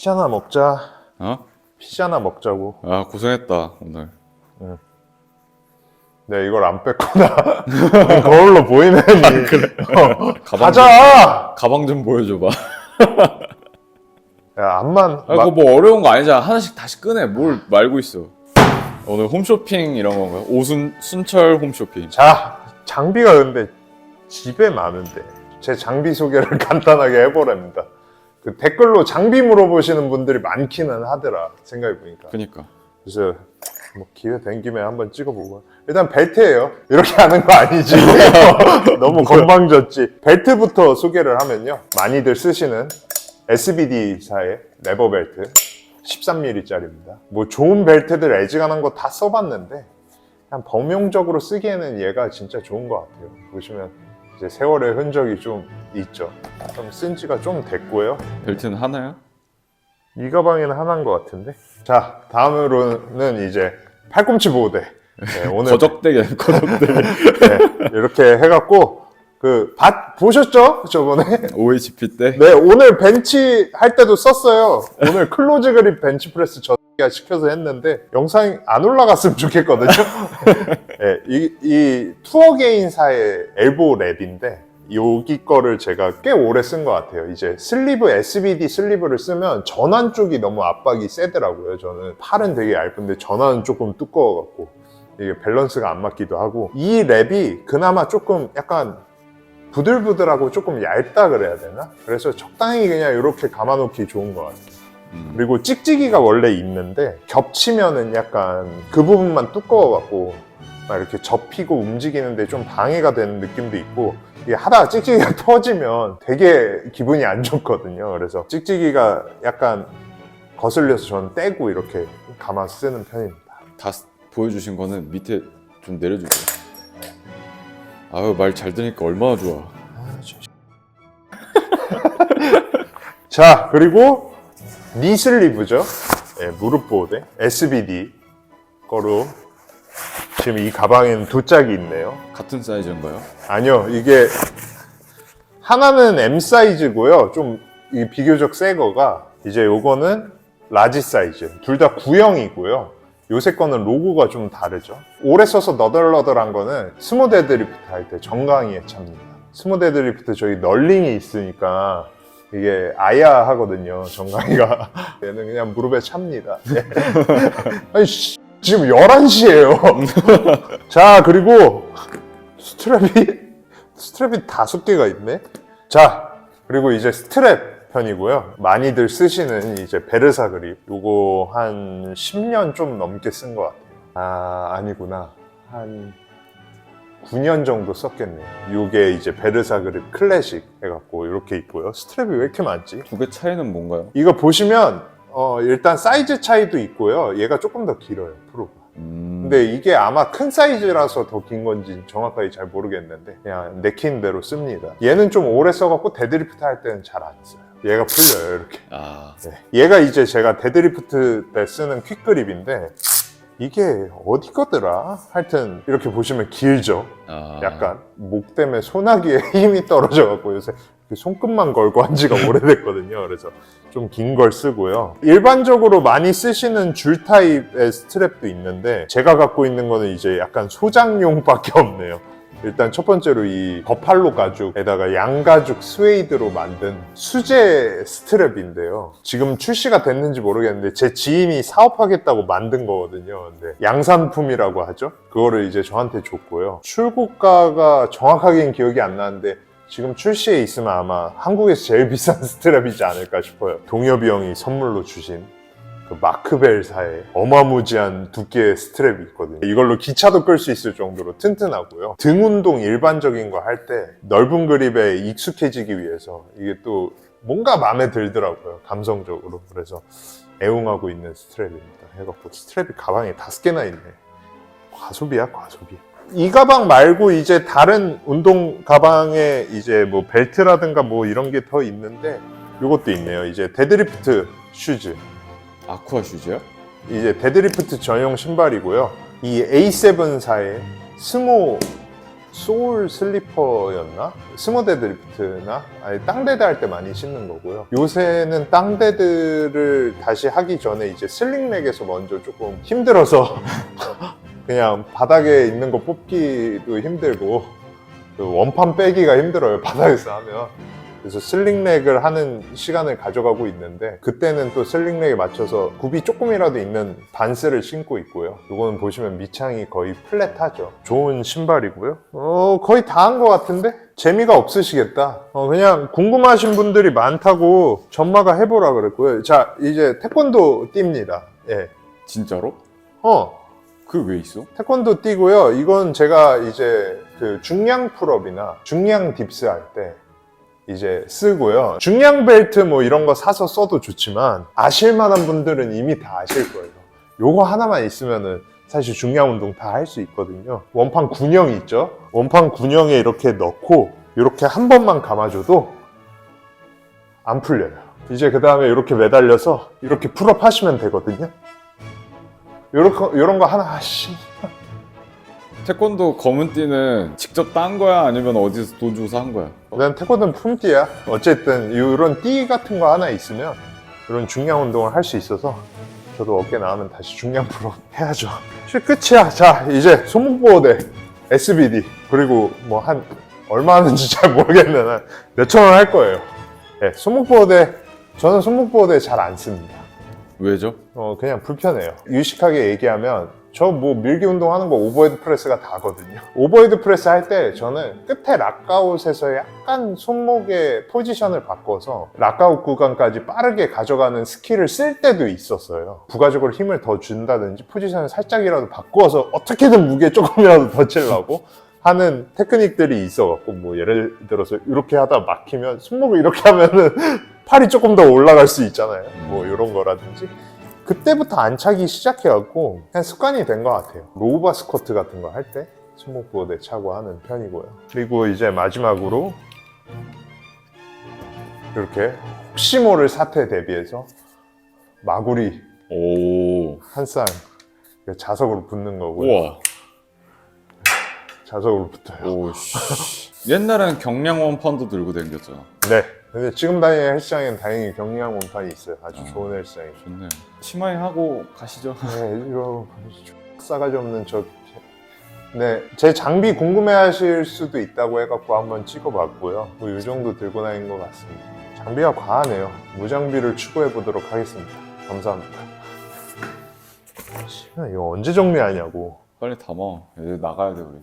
피자나 먹자. 어? 피자나 먹자고. 아 고생했다 오늘. 네, 이걸 안 뺐구나. 거울로 보이네. 어, 가방 가자! 가방 좀 보여줘봐. 야, 암만. 아, 막- 그거 뭐 어려운 거 아니잖아. 하나씩 다시 꺼내. 뭘 말고 있어. 오늘 홈쇼핑 이런 건가요? 오순 순철 홈쇼핑. 자, 장비가 근데 집에 많은데. 제 장비 소개를 간단하게 해보랍니다. 그 댓글로 장비 물어보시는 분들이 많기는 하더라. 생각해 보니까. 그니까. 그래서 뭐 기회 된 김에 한번 찍어보고. 일단 벨트예요. 이렇게 하는 거 아니지. 너무 건방졌지. 벨트부터 소개를 하면요. 많이들 쓰시는 SBD사의 레버 벨트. 13mm짜리입니다. 뭐 좋은 벨트들 애지간한 거 다 써봤는데 그냥 범용적으로 쓰기에는 얘가 진짜 좋은 것 같아요. 보시면 이제 세월의 흔적이 좀 있죠 좀 쓴 지가 좀 됐고요 벨트는 하나요? 이 가방에는 하나인 것 같은데. 자, 다음으로는 이제 팔꿈치 보호대. 네, 오늘 거적대게 거적대게. 네, 이렇게 해갖고 그 밭 보셨죠? 저번에. OHP 때. 네, 오늘 벤치 할 때도 썼어요. 오늘 클로즈 그립 벤치 프레스 저가 시켜서 했는데 영상이 안 올라갔으면 좋겠거든요. 네, 이, 이 투어게인사의 엘보 랩인데 여기 거를 제가 꽤 오래 쓴 것 같아요. 이제 슬리브, SBD 슬리브를 쓰면 전환 쪽이 너무 압박이 세더라고요. 저는 팔은 되게 얇은데 전환은 조금 두꺼워갖고 이게 밸런스가 안 맞기도 하고 이 랩이 그나마 조금 약간 부들부들하고 조금 얇다 그래야 되나? 그래서 적당히 그냥 이렇게 감아놓기 좋은 것 같아요. 음. 그리고 찍찍이가 원래 있는데 겹치면은 약간 그 부분만 두꺼워갖고 막 이렇게 접히고 움직이는데 좀 방해가 되는 느낌도 있고 이게 하다가 찍찍이가 터지면 되게 기분이 안 좋거든요. 그래서 찍찍이가 약간 거슬려서 저는 떼고 이렇게 감아 쓰는 편입니다. 다 쓰- 보여주신 거는 밑에 좀 내려주세요. 아유 말 잘 들으니까 얼마나 좋아. 자 그리고 니슬리브죠? 네, 무릎 보호대 SBD 거로 지금 이 가방에는 두 짝이 있네요. 같은 사이즈인가요? 아니요 이게 하나는 M 사이즈고요. 좀 이 비교적 새 거가 이제 요거는 라지 사이즈. 둘 다 구형이고요 요새 거는 로고가 좀 다르죠. 오래 써서 너덜너덜한 거는 스모드 드리프트 할 때 정강이에 찹니다. 스모드 드리프트 저희 널링이 있으니까 이게 아야 하거든요 정강이가. 얘는 그냥 무릎에 찹니다. 네. 아니 씨, 지금 11시에요. 자 그리고 스트랩이 스트랩이 다섯 개가 있네. 자 그리고 이제 스트랩 편이고요. 많이들 쓰시는 이제 베르사 그립 요거 한 10년 좀 넘게 쓴 것 같아요. 아 아니구나. 한 9년 정도 썼겠네요. 요게 이제 베르사 그립 클래식 해갖고 이렇게 있고요. 스트랩이 왜 이렇게 많지? 두 개 차이는 뭔가요? 이거 보시면 어, 일단 사이즈 차이도 있고요. 얘가 조금 더 길어요 프로가. 음. 근데 이게 아마 큰 사이즈라서 더 긴 건지 정확하게 잘 모르겠는데 그냥 내키는 대로 씁니다. 얘는 좀 오래 써갖고 데드리프트 할 때는 잘 안 써요 얘가 풀려요 이렇게 아 네. 얘가 이제 제가 데드리프트 때 쓰는 퀵그립인데 이게 어디 거더라? 하여튼 이렇게 보시면 길죠 아. 약간 목 때문에 소나기에 힘이 떨어져 갖고 요새 손끝만 걸고 한 지가 오래됐거든요. 그래서 좀 긴 걸 쓰고요. 일반적으로 많이 쓰시는 줄 타입의 스트랩도 있는데 제가 갖고 있는 거는 이제 약간 소장용밖에 없네요. 일단 첫 번째로 이 버팔로 가죽에다가 양가죽 스웨이드로 만든 수제 스트랩인데요. 지금 출시가 됐는지 모르겠는데 제 지인이 사업하겠다고 만든 거거든요. 근데 양산품이라고 하죠. 그거를 이제 저한테 줬고요. 출고가가 정확하게는 기억이 안 나는데 지금 출시에 있으면 아마 한국에서 제일 비싼 스트랩이지 않을까 싶어요. 동엽이 형이 선물로 주신 그 마크벨사의 어마무지한 두께의 스트랩이 있거든요. 이걸로 기차도 끌 수 있을 정도로 튼튼하고요. 등 운동 일반적인 거 할 때 넓은 그립에 익숙해지기 위해서 이게 또 뭔가 마음에 들더라고요. 감성적으로. 그래서 애용하고 있는 스트랩입니다. 해갖고 스트랩이 가방에 다섯 개나 있네. 과소비야, 과소비. 이 가방 말고 이제 다른 운동 가방에 이제 뭐 벨트라든가 뭐 이런 게 더 있는데 이것도 있네요. 이제 데드리프트 슈즈. 아쿠아 슈즈요? 이제 데드리프트 전용 신발이고요. 이 A7사의 스모 소울 슬리퍼였나? 스모 데 드리프트나? 아니 땅데드 할 때 많이 신는 거고요. 요새는 땅데드를 다시 하기 전에 이제 슬링렉에서 먼저 조금 힘들어서 그냥 바닥에 있는 거 뽑기도 힘들고 그 원판 빼기가 힘들어요. 바닥에서 하면. 그래서 슬링렉을 하는 시간을 가져가고 있는데 그때는 또 슬링렉에 맞춰서 굽이 조금이라도 있는 반스를 신고 있고요. 이거는 보시면 밑창이 거의 플랫하죠. 좋은 신발이고요. 어 거의 다 한 것 같은데 재미가 없으시겠다. 어, 그냥 궁금하신 분들이 많다고 전마가 해보라 그랬고요. 자 이제 태권도 띠입니다. 예. 진짜로? 어그왜 있어? 태권도 뛰고요. 이건 제가 이제 그 중량 풀업이나 중량 딥스 할 때 이제 쓰고요. 중량 벨트 뭐 이런 거 사서 써도 좋지만 아실 만한 분들은 이미 다 아실 거예요. 요거 하나만 있으면은 사실 중량 운동 다 할 수 있거든요. 원판 군형 있죠? 원판 군형에 이렇게 넣고 이렇게 한 번만 감아줘도 안 풀려요. 이제 그 다음에 이렇게 매달려서 이렇게 풀업 하시면 되거든요. 요런, 요런 거 하나 하시 태권도 검은 띠는 직접 딴 거야? 아니면 어디서 돈 주고 산 거야? 난 태권도는 품띠야. 어쨌든 이런 띠 같은 거 하나 있으면 이런 중량 운동을 할 수 있어서 저도 어깨 나오면 다시 중량 프로 해야죠. 끝이야. 자 이제 손목 보호대 SBD 그리고 뭐 한 얼마 하는지 잘 모르겠는데 몇천 원 할 거예요. 네, 손목 보호대 저는 손목 보호대 잘 안 씁니다. 왜죠? 어 그냥 불편해요. 유식하게 얘기하면 저 뭐 밀기 운동하는 거 오버헤드 프레스가 다거든요. 오버헤드 프레스 할 때 저는 끝에 락아웃에서 약간 손목의 포지션을 바꿔서 락아웃 구간까지 빠르게 가져가는 스킬을 쓸 때도 있었어요. 부가적으로 힘을 더 준다든지 포지션을 살짝이라도 바꿔서 어떻게든 무게 조금이라도 더 치려고 하는 테크닉들이 있어갖고 뭐 예를 들어서 이렇게 하다 막히면 손목을 이렇게 하면은 팔이 조금 더 올라갈 수 있잖아요. 뭐 이런 거라든지 그때부터 안 차기 시작해갖고 그냥 습관이 된 것 같아요. 로우바 스쿼트 같은 거 할때 손목 보호대 차고 하는 편이고요. 그리고 이제 마지막으로 이렇게 혹시 모를 사태 대비해서 마구리 오. 한쌍 자석으로 붙는 거고요. 우와. 자석으로 붙어요. 오, 씨. 옛날엔 경량 원판도 들고 다녔잖아. 네. 근데 지금 다니는 헬스장에는 다행히 경량 원판이 있어요. 아주 아. 좋은 헬스장이죠. 좋네요. 치마이 하고 가시죠. 네, 이거 싸가지 없는 저. 네, 제 장비 궁금해하실 수도 있다고 해갖고 한번 찍어봤고요. 뭐 이 정도 들고 다닌 것 같습니다. 장비가 과하네요. 무장비를 추구해 보도록 하겠습니다. 감사합니다. 씨발, 이거 언제 정리하냐고. 빨리 담아. 이제 나가야 돼, 우리.